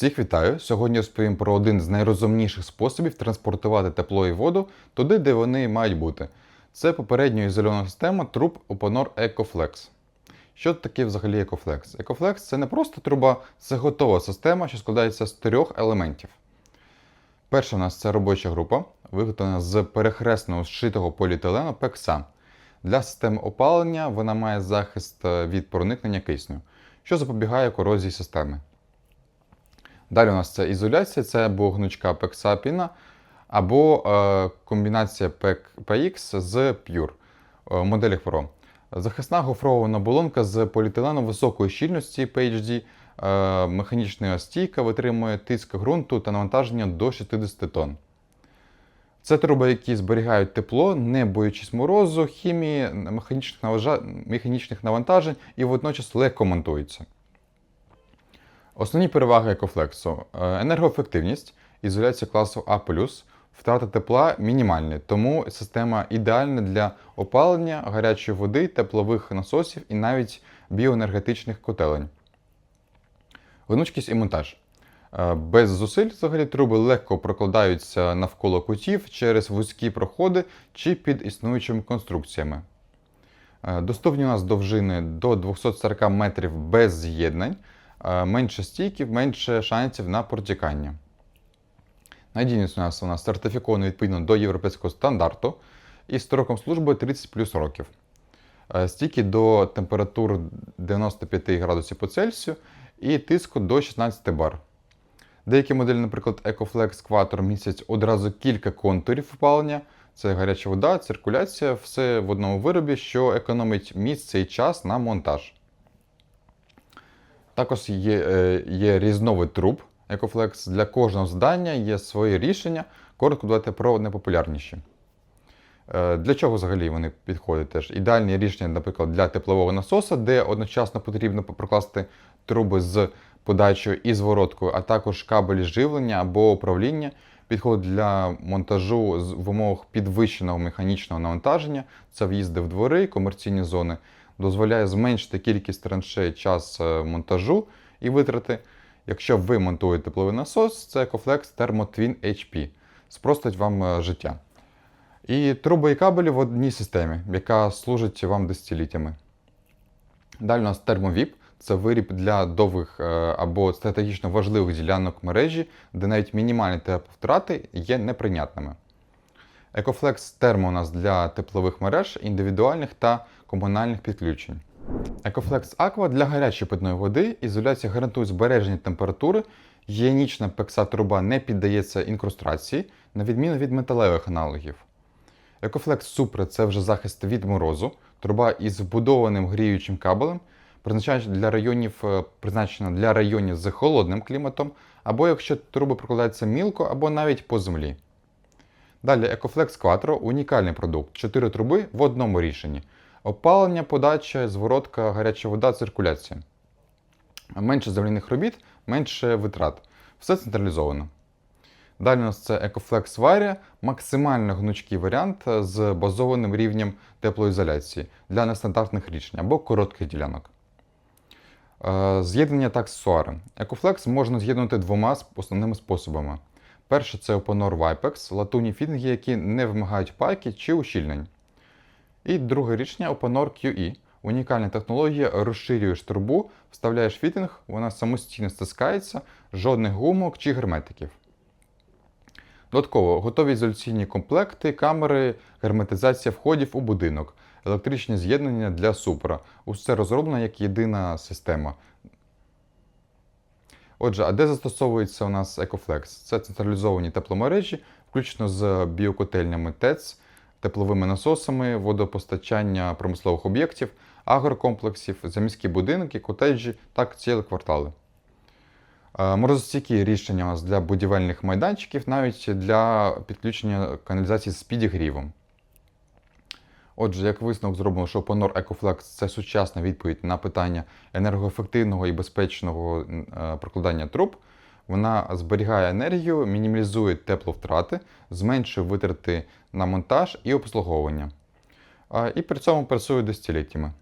Всіх вітаю! Сьогодні розповім про один з найрозумніших способів транспортувати тепло і воду туди, де вони мають бути. Це попередньо ізольована система труб Uponor EcoFlex. Що таке взагалі EcoFlex? EcoFlex це не просто труба, це готова система, що складається з трьох елементів. Перша у нас це робоча група, виготовлена з перехресного зшитого поліетилену PEXA. Для системи опалення вона має захист е, від проникнення кисню, що запобігає корозії системи. Далі у нас це ізоляція, це або гнучка PEXA піна, або е, комбінація PX з Pure в моделях Pro. Захисна гофрована оболонка з поліетилену високої щільності PHD, е, механічна стійка витримує тиск ґрунту та навантаження до 60 тонн. Це труби, які зберігають тепло, не боючись морозу, хімії, механічних навантажень і водночас легко монтуються. Основні переваги екофлексу: Е, енергоефективність, ізоляція класу А, втрата тепла мінімальні, тому система ідеальна для опалення гарячої води, теплових насосів і навіть біоенергетичних котелень. Гнучкість і монтаж. Е, Без зусиль взагалі труби легко прокладаються навколо кутів через вузькі проходи чи під існуючими конструкціями. Е, Доступні у нас довжини до 240 метрів без з'єднань, менше стійків, менше шансів на протікання. Надійність у нас, нас сертифікована відповідно до європейського стандарту і строком служби 30 плюс років. Е, Стійкі до температур 95 градусів по Цельсію і тиску до 16 бар. Деякі моделі, наприклад, EcoFlex Quattro містять одразу кілька контурів опалення. Це гаряча вода, циркуляція, все в одному виробі, що економить місце і час на монтаж. Також є, е, є різновид труб EcoFlex. Для кожного здання є своє рішення. Коротко давайте про найпопулярніші. Е, Для чого взагалі вони підходять теж? Ідеальні рішення, наприклад, для теплового насоса, де одночасно потрібно прокласти труби з подачою і звороткою, а також кабелі живлення або управління. Підходить для монтажу в умовах підвищеного механічного навантаження, це в'їзди в двори, комерційні зони, дозволяє зменшити кількість траншей час е, монтажу і витрати. Якщо ви монтуєте тепловий насос, це Ecoflex Thermotwin HP. Спростить вам е, життя. І труби і кабелі в одній системі, яка служить вам десятиліттями. Далі у нас термовіп це виріб для довгих е, або стратегічно важливих ділянок мережі, де навіть мінімальні тепловтрати є неприйнятними. Ecoflex Thermo у нас для теплових мереж, індивідуальних та комунальних підключень. Ecoflex Aqua для гарячої питної води. Ізоляція гарантує збереження температури. Гігієнічна пекса труба не піддається інкрустрації, на відміну від металевих аналогів. Ecoflex Supra це вже захист від морозу, труба із вбудованим гріючим кабелем, призначена для районів, е, призначена для районів з холодним кліматом, або якщо труби прокладаються мілко, або навіть по землі. Далі Ecoflex Quattro унікальний продукт. Чотири труби в одному рішенні. Опалення, подача, зворотка, гаряча вода, циркуляція. Менше земляних робіт, менше витрат. Все централізовано. Далі у нас це Ecoflex Varia, максимально гнучкий варіант з базованим рівнем теплоізоляції для нестандартних рішень або коротких ділянок. Е, З'єднання та аксесуари. Ecoflex можна з'єднувати двома основними способами. Перше це Oponor Vipex, латунні фітинги, які не вимагають пайки чи ущільнень. І друге рішення Oponor QE. Унікальна технологія, розширюєш трубу, вставляєш фітинг, вона самостійно стискається, жодних гумок чи герметиків. Додатково готові ізоляційні комплекти, камери, герметизація входів у будинок, електричне з'єднання для супра. Усе розроблено як єдина система. Отже, а де застосовується у нас EcoFlex? Це централізовані тепломережі, включно з біокотельнями ТЕЦ, тепловими насосами, водопостачання промислових об'єктів, агрокомплексів, заміські будинки, котеджі та цілі квартали. Е, Морозостійкі рішення у нас для будівельних майданчиків, навіть для підключення каналізації з підігрівом. Отже, як висновок зроблено, що Panor EcoFlex – це сучасна відповідь на питання енергоефективного і безпечного е, прокладання труб. Вона зберігає енергію, мінімізує тепловтрати, зменшує витрати на монтаж і обслуговування. І при цьому працює десятиліттями.